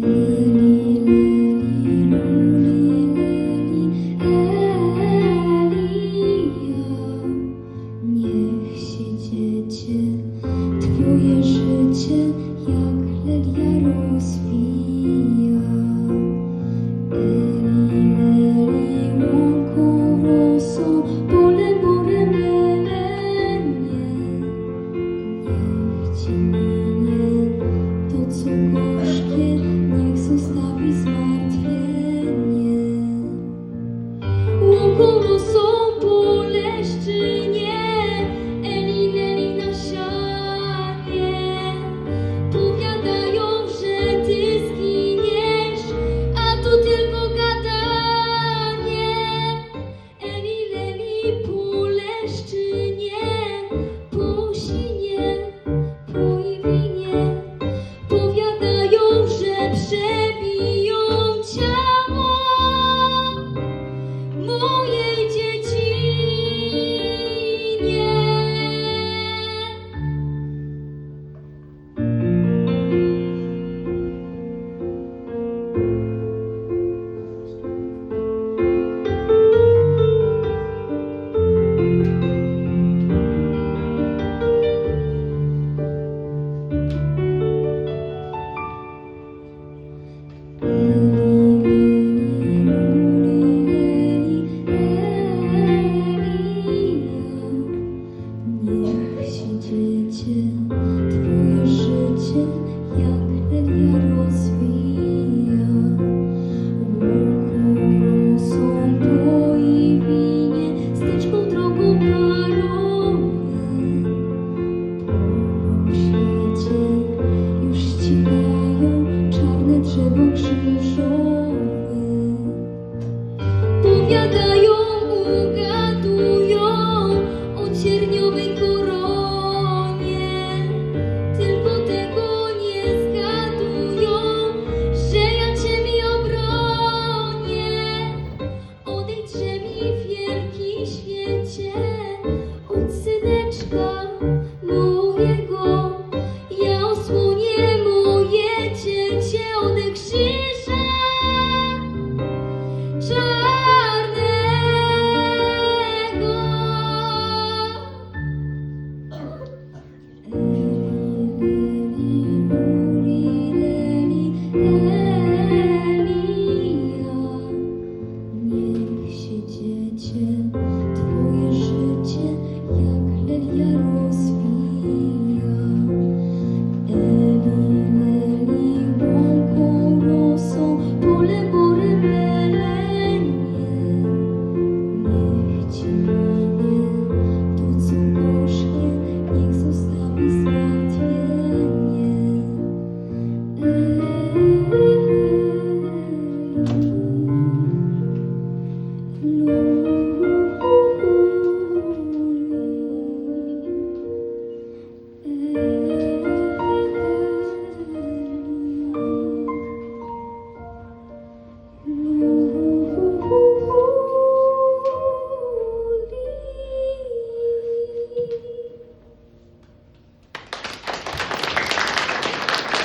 Ooh. trzeba krzyżowy. Powiadają, ugadują o cierniowej koronie, tylko tego nie zgadują, że ja Ciebie obronię. Odejdźże mi wielki świecie od syneczka.